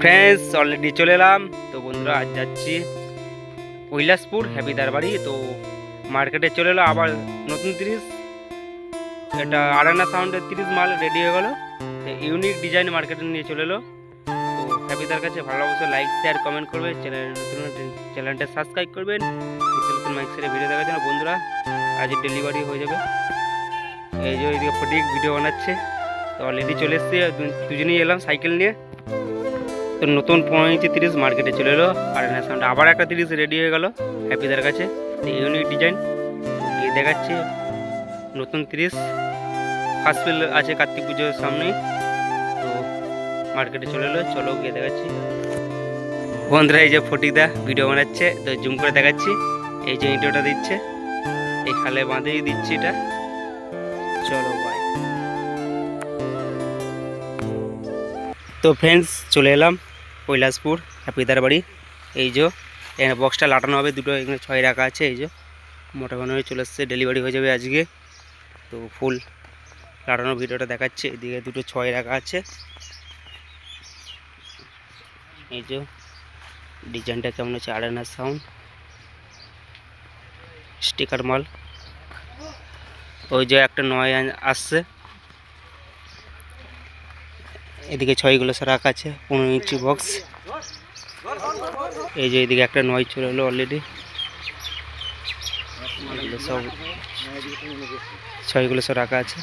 Friends already চলে এলাম। তো বন্ধুরা, আজ যাচ্ছি কৈলাসপুর হ্যাপিদার বাড়ি। তো মার্কেটে চলে এলো আবার নতুন তিরিশ। এটা আরানা সাউন্ডের তিরিশ মাল রেডি হয়ে গেলো। ইউনিক ডিজাইন মার্কেটে নিয়ে চলে এলো। তো হ্যাপিদার কাছে ভালো অবশ্যই লাইক শেয়ার কমেন্ট করবে। চ্যানেল নতুন চ্যানেলটা সাবস্ক্রাইব করবেন। নতুন নতুন মাইক সেরে ভিডিও দেখার জন্য বন্ধুরা, আজ ডেলিভারি হয়ে যাবে। এই যে ওইদিকে ফটিক ভিডিও বানাচ্ছে। তো অলরেডি চলে এসছি। দুজনেই এলাম সাইকেল নিয়ে। তো নতুন পনেরো তিরিশ মার্কেটে চলে এলো আর সামনে আবার একটা তিরিশ রেডি হয়ে গেল হ্যাপিদের কাছে। ইউনিক ডিজাইন গিয়ে দেখাচ্ছি নতুন তিরিশ। ফার্স্ট ফিল আছে কার্তিক পুজোর সামনেই। তো মার্কেটে চলে এলো, চলো গিয়ে দেখাচ্ছি। বন্ধুরা, এই যে ফটিকদা ভিডিও বানাচ্ছে, তো জুম করে দেখাচ্ছি। এই যে ইন্টোটা দিচ্ছে। এই খালে বাঁধেই দিচ্ছি এটা। তো ফ্রেন্ডস চলে এলাম কৈলাসপুর হ্যাপিদার বাড়ি। এই যে, এখানে বক্সটা লাটানো হবে, দুটো এখানে ছয় রাখা আছে, এই যে। মোটা মনে হয়ে চলে এসছে ডেলিভারি হয়ে যাবে আজকে। তো ফুল লাটানো ভিডিওটা দেখাচ্ছে, এদিকে দুটো ছয় রাখা আছে। এই যে, ডিজাইনটা কেমন আছে আড়ানা সাউন্ড স্টিকার মাল। ওই যে একটা নয় আসছে। এদিকে ছয়গুলো রাখা আছে, পনেরো ইঞ্চি বক্স এই যে এদিকে একটা নয় চলে এলো অলরেডি এগুলো সব ছয়গুলো সব রাখা আছে।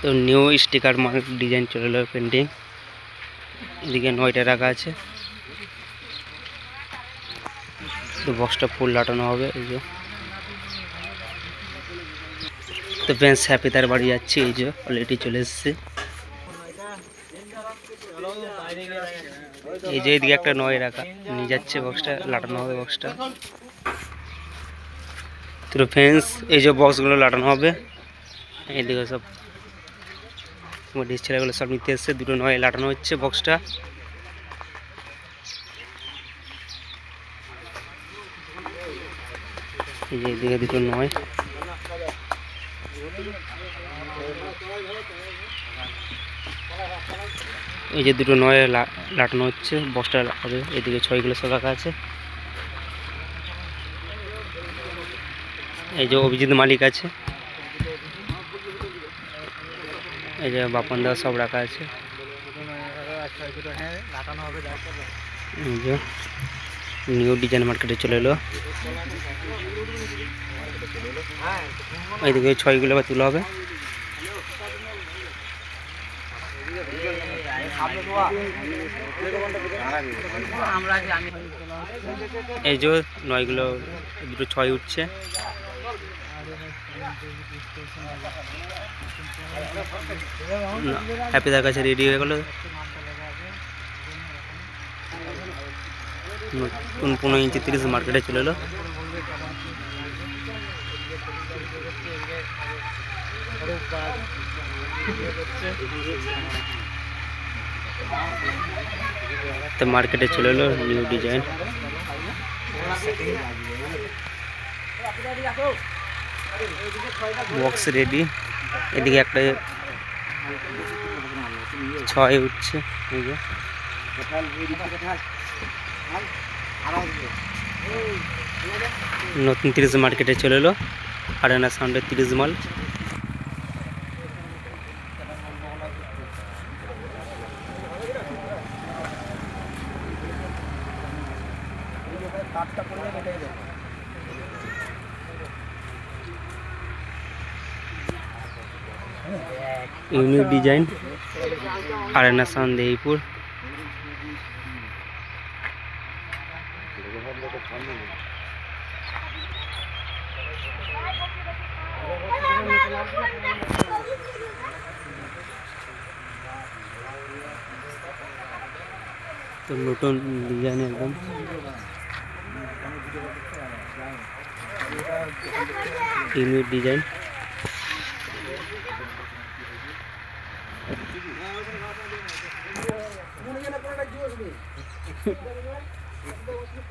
তো নিউ স্টিকার মাল ডিজাইন চলে এলো পেন্টিং এদিকে নয়টা রাখা আছে। তো বক্সটা ফুল লাটানো হবে, এই যে। তো ফ্রেন্ডস হ্যাপি তার বাড়ি যাচ্ছি, এই যে অলরেডি চলে এসেছে। এই যে এইদিকে একটা নয় রাখা, নিয়ে যাচ্ছে বক্সটা লাটানো হবে বক্সটা তো ফ্রেন্ডস এই যে বক্সগুলো লাটানো হবে এইদিকে সব মোটামুটি ছেলেগুলো সব নিতে এসছে, দুটো নয় লাটানো হচ্ছে বক্সটা এই যে এদিকে দুটো নয়। এই যে দুটো নয় লাটানো হচ্ছে বস্তা হবে এদিকে ছয়গুলো সব রাখা আছে। এই যে অভিজিৎ মালিক আছে। এই যে বাপন দা সব রাখা আছে। এই যে নিউ ডিজাইন মার্কেটে চলে এলো। এইদিকে ছয়গুলো আবার তোলা হবে। এই যে নয়গুলো, দুটো ছয় উঠছে। হ্যাপিদার কাছে রেডি হয়ে গেল। নতুন পনেরো ইঞ্চি তিরিশ মার্কেটে চলে এলো তো মার্কেটে চলে এলো নিউ ডিজাইন বক্স রেডি এদিকে একটা ছয় উঠছে নতুন তিরিশ মার্কেটে চলে এলো। আরেনা সাউন্ডের তিরিশ মাল। Unique design. আরেনা সাউন্ড দেইপুর তো নতুন ডিজাইন একদম ইউনিক ডিজাইন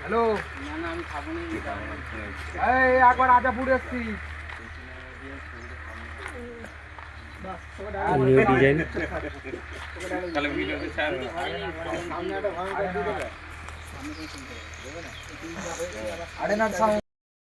হ্যালো। আমি খাব না এই একবার আজাপুর এসছি। নিউ ডিজাইন আরে না